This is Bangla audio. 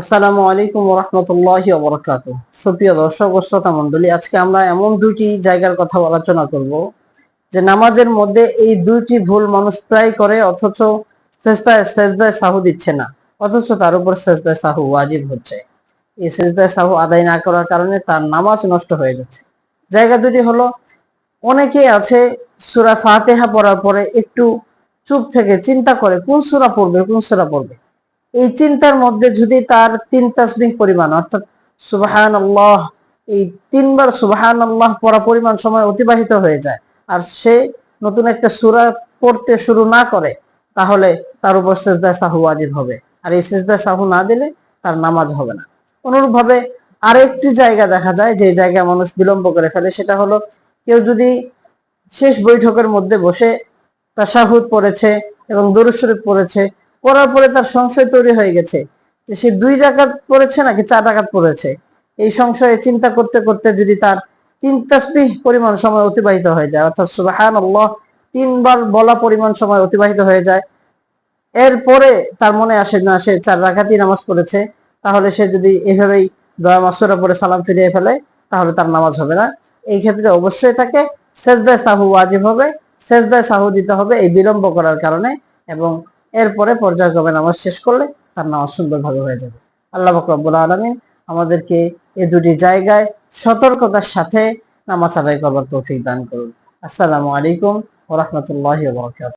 আসসালামু আলাইকুম রহমতুল্লাহ বরকাত সুপ্রিয় দর্শক ও শ্রোতা মন্ডলী আজকে আমরা এমন দুইটি জায়গার কথা আলোচনা করব, যে নামাজের মধ্যে এই দুইটি ভুল মানুষ প্রায় করে, অথচ সেজদায় সেজদায় সাহু দিচ্ছে না, অথচ তার উপর সেজদায় সাহু ওয়াজিব হচ্ছে। এই সেজদায় সাহু আদায় না করার কারণে তার নামাজ নষ্ট হয়ে যাচ্ছে জায়গা দুটি হলো অনেকে আছে সুরা ফাতেহা পড়ার পরে একটু চুপ থেকে চিন্তা করে, কোন সুরা পড়বে, কোন সুরা পড়বে। এই চিন্তার মধ্যে যদি তার তিন তাসবিহ পরিমাণ, অর্থাৎ সুবাহান আল্লাহ এই তিনবার সুবাহান আল্লাহ পড়া পরিমাণ সময় অতিবাহিত হয়ে যায়, আর সে নতুন একটা সুরা পড়তে শুরু না করে, তাহলে তার উপর সেজদায় সাহু ওয়াজিব হবে। আর এই সেজদায় সাহু না দিলে তার নামাজ হবে না। অনুরূপ ভাবে আরেকটি জায়গা দেখা যায়, যে জায়গায় মানুষ বিলম্ব করে ফেলে, সেটা হলো কেউ যদি শেষ বৈঠকের মধ্যে বসে তাশাহুদ পড়েছে এবং দরুদ শরীফ পড়েছে পড়ার পরে তার সংশয় তৈরি হয়ে গেছে যে সে দুই রাকাত পড়েছে নাকি চার রাকাত পড়েছে। এই সংশয়ে চিন্তা করতে করতে যদি তার তিন তাসবিহ পরিমাণ সময় অতিবাহিত হয়ে যায়, অর্থাৎ সুবাহান আল্লাহ তিনবার বলা পরিমাণ সময় অতিবাহিত হয়ে যায়, এরপরে তার মনে আসে না, সে চার রাকাতই নামাজ পড়েছে, তাহলে সে যদি এভাবেই দয়া মাসুরা পরে সালাম ফিরিয়ে ফেলে, তাহলে তার নামাজ হবে না। এই ক্ষেত্রে অবশ্যই তাকে সেজদায় সাহু ওয়াজিব হবে, সেজদায় সাহু দিতে হবে এই বিলম্ব করার কারণে এবং এরপরে পর্যায়ক্রমে নামাজ শেষ করলে তার নামাজ সুন্দরভাবে হয়ে যাবে। আল্লাহ রব্বুল আলমিন আমাদেরকে এ দুটি জায়গায় সতর্কতার সাথে নামাজ আদায় করবার তৌফিক দান করুন। আসসালামু আলাইকুম ওরহমতুল্লাহ বরকাত